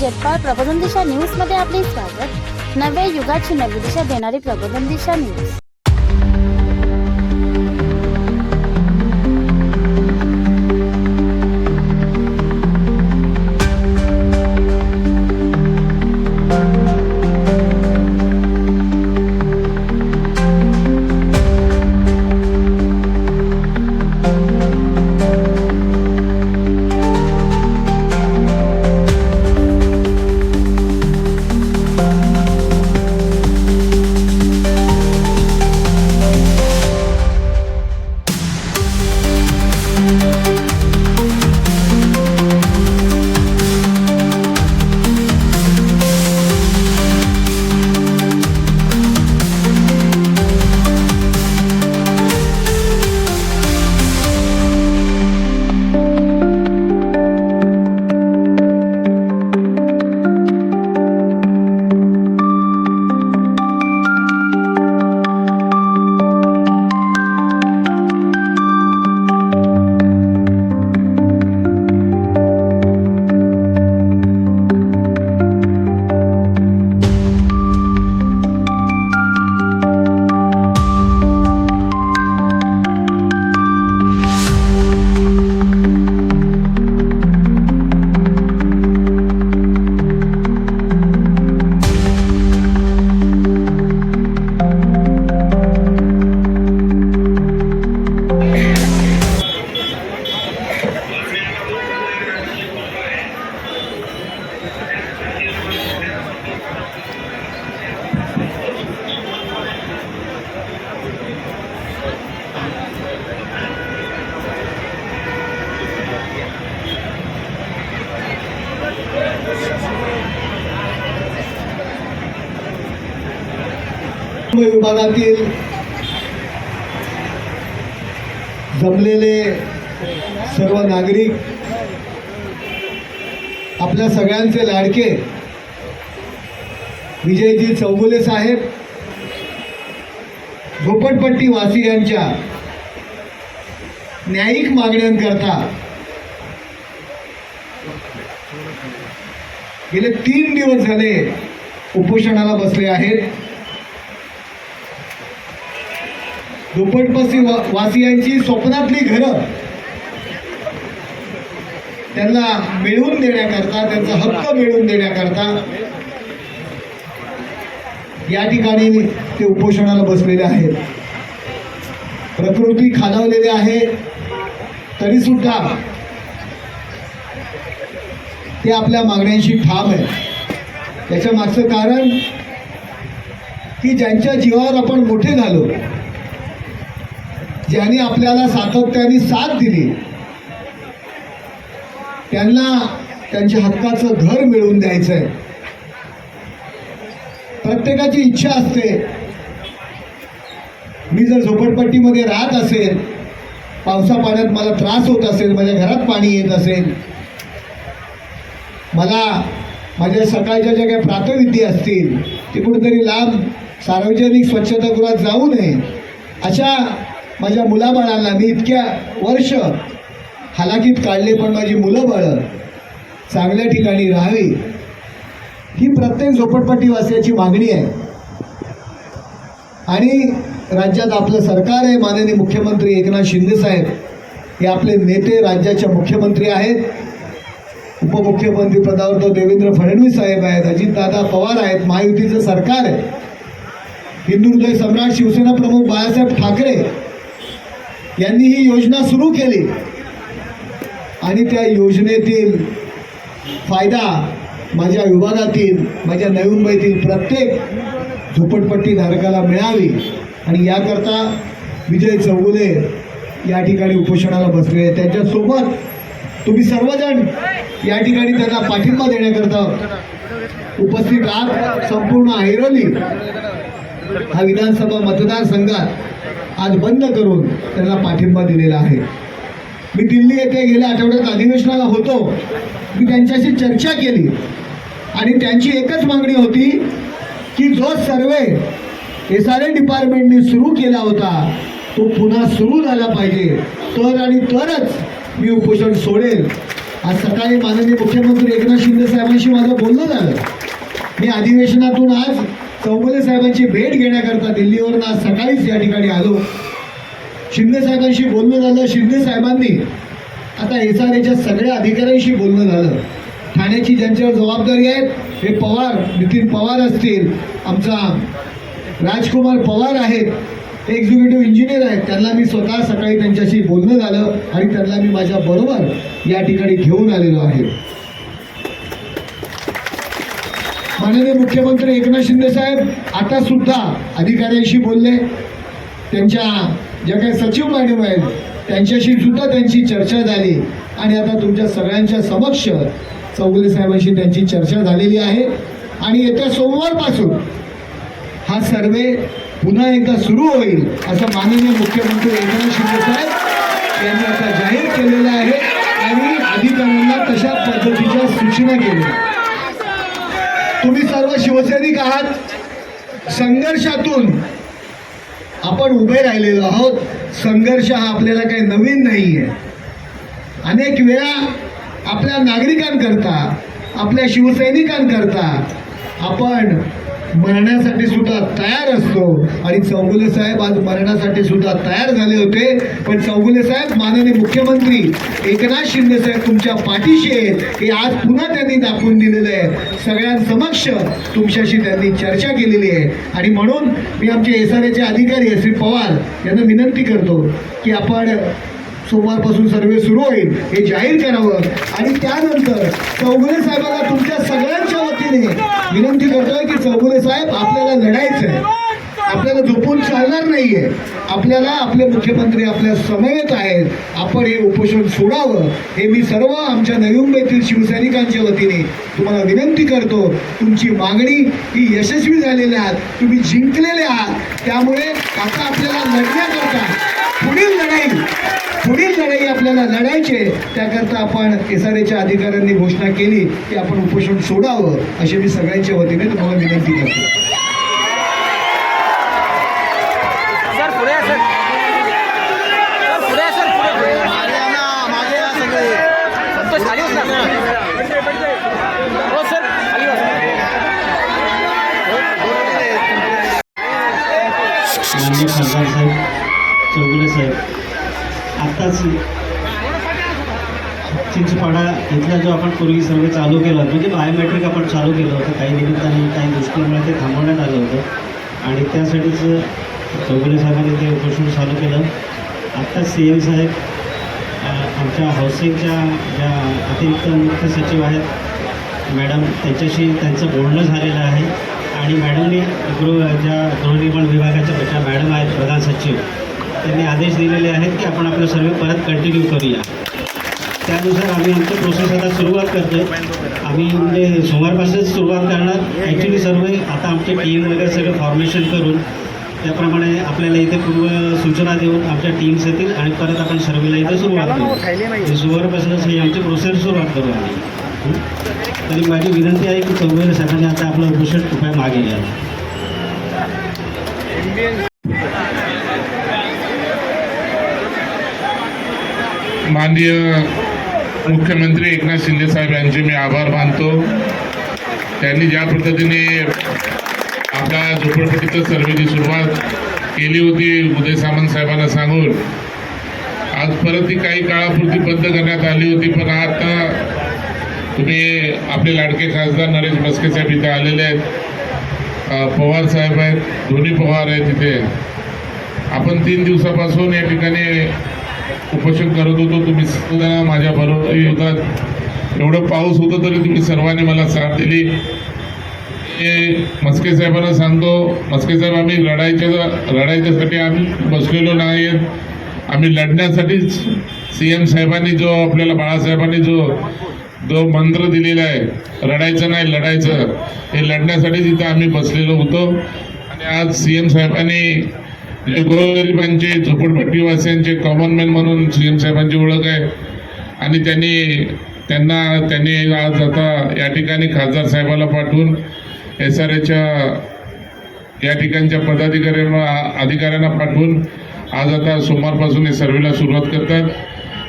जगपाळ प्रबोधन दिशा न्यूजमध्ये आपले स्वागत. नव्या युगाची नवी दिशा देणारी प्रबोधन दिशा न्यूज. विभागातील जमलेले सर्व नागरिक आपल्या सगळ्यांचे लाडके विजयजी चौगुले साहेब झोपडपट्टी वासियांच्या न्यायिक मागण्यांकरता गेले तीन दिवस झाले उपोषणाला बसले आहेत. दुप्पटपासी वा- वासियांची स्वप्नातली घरं. त्यांना मिळवून देण्याकरता त्यांचा हक्क मिळवून देण्याकरता या ठिकाणी ते उपोषणाला बसलेले आहेत. प्रकृती खालावलेली आहे तरी सुद्धा ते आपल्या मागण्यांशी ठाम आहे त्याच्या मागचं कारण की ज्यांच्या जीवावर आपण मोठे झालो ज्यांनी आपल्याला सातत्याने साथ दिली त्यांना त्यांच्या हक्काचं घर मिळवून द्यायचं आहे प्रत्येकाची इच्छा असते. मी जर झोपडपट्टीमध्ये राहत असेल पावसा पाण्यात मला त्रास होत असेल माझ्या घरात पाणी येत असेल मला माझ्या सकाळच्या ज्या काही प्रातविधी असतील ते कुठेतरी लांब सार्वजनिक स्वच्छतागृहात जाऊ नये अशा माझ्या मुलाबाळांना मी इतक्या वर्ष हालाकीत काढले पण माझी मुलं बाळं चांगल्या ठिकाणी राहावी ही प्रत्येक झोपडपट्टीवासियाची मागणी आहे. आणि राज्यात आपलं सरकार आहे माननीय मुख्यमंत्री एकनाथ शिंदे साहेब हे आपले नेते राज्याच्या मुख्यमंत्री आहेत. उपमुख्यमंत्री पदावर तो देवेंद्र फडणवीस साहेब आहेत अजितदादा पवार आहेत महायुतीचं सरकार आहे. हिंदू हृदय सम्राट शिवसेना प्रमुख बाळासाहेब ठाकरे यांनी ही योजना सुरू केली. आणि त्या योजनेतील फायदा माझ्या विभागातील माझ्या नवी मुंबईतील प्रत्येक झोपडपट्टी धारकाला मिळावी. आणि याकरता विजय चौगुले या ठिकाणी उपोषणाला बसले त्यांच्यासोबत तुम्ही सर्वजण या ठिकाणी त्यांना पाठिंबा देण्याकरता उपस्थित आहात. संपूर्ण ऐरोली हा विधानसभा मतदारसंघात आज बंद करून त्यांना पाठिंबा दिलेला आहे. मी दिल्ली येथे गेल्या आठवड्यात अधिवेशनाला होतो. मी त्यांच्याशी चर्चा केली. आणि त्यांची एकच मागणी होती की जो सर्वे एस आर ए डिपार्टमेंटने सुरू केला होता तो पुन्हा सुरू झाला पाहिजे. तर आणि तरच मी उपोषण सोडेल. आज सकाळी माननीय मुख्यमंत्री एकनाथ शिंदे साहेबांशी माझं बोलणं झालं. मी अधिवेशनातून आज चौगुले साहेबांची भेट घेण्याकरता दिल्लीवरून आज सकाळीच या ठिकाणी आलो. शिंदे साहेबांशी बोलणं झालं. शिंदे साहेबांनी आता एस आर एच्या सगळ्या अधिकाऱ्यांशी बोलणं झालं. ठाण्याची ज्यांच्यावर जबाबदारी आहेत हे पवार नितीन पवार असतील आमचा राजकुमार पवार आहेत एक्झिक्युटिव्ह इंजिनियर आहेत त्यांना मी स्वतः सकाळी त्यांच्याशी बोलणं झालं आणि त्यांना मी माझ्या बरोबर या ठिकाणी घेऊन आलेलो आहे. माननीय मुख्यमंत्री एकनाथ शिंदे साहेब आता सुद्धा अधिकाऱ्यांशी बोलले. त्यांच्या ज्या काही सचिव मॅडम आहेत त्यांच्याशी सुद्धा त्यांची चर्चा झाली. आणि आता तुमच्या सगळ्यांच्या समक्ष चौगुले साहेबांशी त्यांची चर्चा झालेली आहे. आणि येत्या सोमवारपासून हा सर्वे पुन्हा एकदा सुरू होईल असं माननीय मुख्यमंत्री एकनाथ शिंदे साहेब यांनी आता जाहीर केलेलं आहे. आणि अधिकाऱ्यांना तशा पद्धतीच्या सूचना केल्या. तुम्ही सर्व शिवसैनिक आहात. संघर्षातून आपण उभे राहिलेलो आहोत. संघर्ष हा आपल्याला काही नवीन नाही आहे अनेक वेळा आपल्या नागरिकांकरता आपल्या शिवसैनिकांकरता आपण मरण्यासाठी सुद्धा तयार असतो. आणि चौगुले साहेब आज मरण्यासाठी सुद्धा तयार झाले होते. पण चौगुले साहेब माननीय मुख्यमंत्री एकनाथ शिंदे साहेब तुमच्या पाठीशी आहेत हे आज पुन्हा त्यांनी दाखवून दिलेलं आहे. सगळ्यांसमक्ष तुमच्याशी त्यांनी चर्चा केलेली आहे. आणि म्हणून मी आमचे एस आर एचे अधिकारी श्री पवार यांना विनंती करतो की आपण सोमवारपासून सर्वे सुरू होईल हे जाहीर करावं. आणि त्यानंतर चौगुले साहेबांना तुमच्या सगळ्यांच्या वतीने विनंती करतोय की चौगुले साहेब आपल्याला लढायचं आहे आपल्याला झोपून चालणार नाहीये. आपल्याला आपले मुख्यमंत्री आपल्या समवेत आहेत. आपण हे उपोषण सोडावं. हे मी सर्व आमच्या नवी मुंबईतील शिवसैनिकांच्या वतीने तुम्हाला विनंती करतो. तुमची मागणी ही यशस्वी झालेली आहात तुम्ही जिंकलेले आहात. त्यामुळे आता आपल्याला लढण्याकरता पुढील लढाई पुढील लढाई आपल्याला लढायची आहे. त्याकरता आपण एस आर एच्या अधिकाऱ्यांनी घोषणा केली की आपण उपोषण सोडावं अशी मी सगळ्यांच्या वतीने तुम्हाला विनंती करतो. हो खासदार साहेब चौगुले साहेब. आत्ताच चिंचपाडा इथला जो आपण पूर्वी सर्वे चालू केला म्हणजे बायोमेट्रिक आपण चालू केलं होतं काही निमित्ताने काही गोष्टींमुळे ते थांबवण्यात आलं होतं. आणि त्यासाठीच चौगुले साहेबांनी ते उपोषण चालू केलं. आत्ताच सी एम साहेब आमच्या हाऊसिंगच्या ज्या अतिरिक्त मुख्य सचिव आहेत मॅडम त्यांच्याशी त्यांचं बोलणं झालेलं आहे. आणि मॅडमनी गृह ज्या गृहनिर्माण विभागाच्या ज्या मॅडम आहेत प्रधान सचिव त्यांनी आदेश दिलेले आहेत की आपण आपलं सर्वे परत कंटिन्यू करूया. त्यानुसार आम्ही आमची प्रोसेस आता सुरुवात करतो आम्ही म्हणजे सोमवारपासूनच सुरुवात करणार. ॲक्च्युली सर्वे आता आमचे टीम वगैरे सगळं फॉर्मेशन करून त्याप्रमाणे आपल्याला इथे पूर्व सूचना देऊन आमच्या टीम्स येतील आणि परत आपण सर्वेला इथे सुरुवात करू. म्हणजे सोमवारपासूनच ही आमची प्रोसेस सुरुवात करू आम्ही. तरी माझी विनंती आहे की चौघे साहेबांनी आता आपलं उपोषण कृपया मागे घ्यावं माननीय मुख्यमंत्री एकनाथ शिंदे साहेब यांचे मी आभार मानतो. त्यांनी ज्या पद्धतीने आपल्या झोपडपट्टीचं सर्वेची सुरुवात केली होती उदय सामंत साहेबांना सांगून. आज परत ती काही काळापुरती बंद करण्यात आली होती पण आता तुम्ही आपले लाडके खासदार नरेश मस्के साहेब इथे आलेले आहेत. पवार साहेब आहेत दोन्ही पवार आहेत तिथे आपण तीन दिवसापासून या ठिकाणी उपोषण करत होतो तुम्ही सुद्धा माझ्या बरोबर होतात एवढं पाऊस होतं तरी तुम्ही सर्वांनी मला साथ दिली. हे मस्के साहेबांना सांगतो मस्के साहेब आम्ही लढायच्या लढायच्यासाठी आम्ही बसलेलो नाही आम्ही लढण्यासाठीच सी एम साहेबांनी जो आपल्याला बाळासाहेबांनी जो जो मंत्र दिलेला आहे रडायचं नाही लढायचं हे लढण्यासाठीच इथं आम्ही बसलेलो होतो. आणि आज सी एम साहेबांनी गोरगरिबांचे झोपडपट्टीवासियांचे कॉमन मॅन म्हणून सी एम साहेबांची ओळख आहे. आणि त्यांनी त्यांना त्यांनी आज आता या ठिकाणी खासदार साहेबाला पाठवून एस आर एच्या या ठिकाणच्या पदाधिकाऱ्यांना अधिकाऱ्यांना पाठवून आज आता सोमवारपासून हे सर्वेला सुरुवात करतात.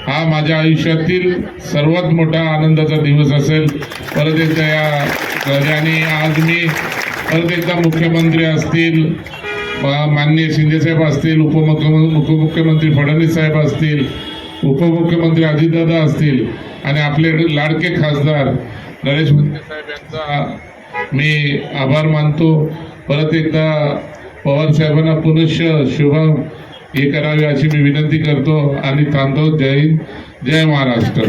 हा माझ्या आयुष्यातील सर्वात मोठा आनंदाचा दिवस असेल. परत एकदा या आणि आज मी परत एकदा मुख्यमंत्री असतील माननीय शिंदेसाहेब असतील उपमुख्यमंत्री उपमुख्यमंत्री फडणवीस साहेब असतील उपमुख्यमंत्री अजितदादा असतील आणि आपले लाडके खासदार नरेश मंत्रे साहेब यांचा मी आभार मानतो. परत एकदा पवारसाहेबांना पुनश्च शुभम हे करावे अशी मी विनंती करतो. आणि थांबतो. जय हिंद. जय महाराष्ट्र.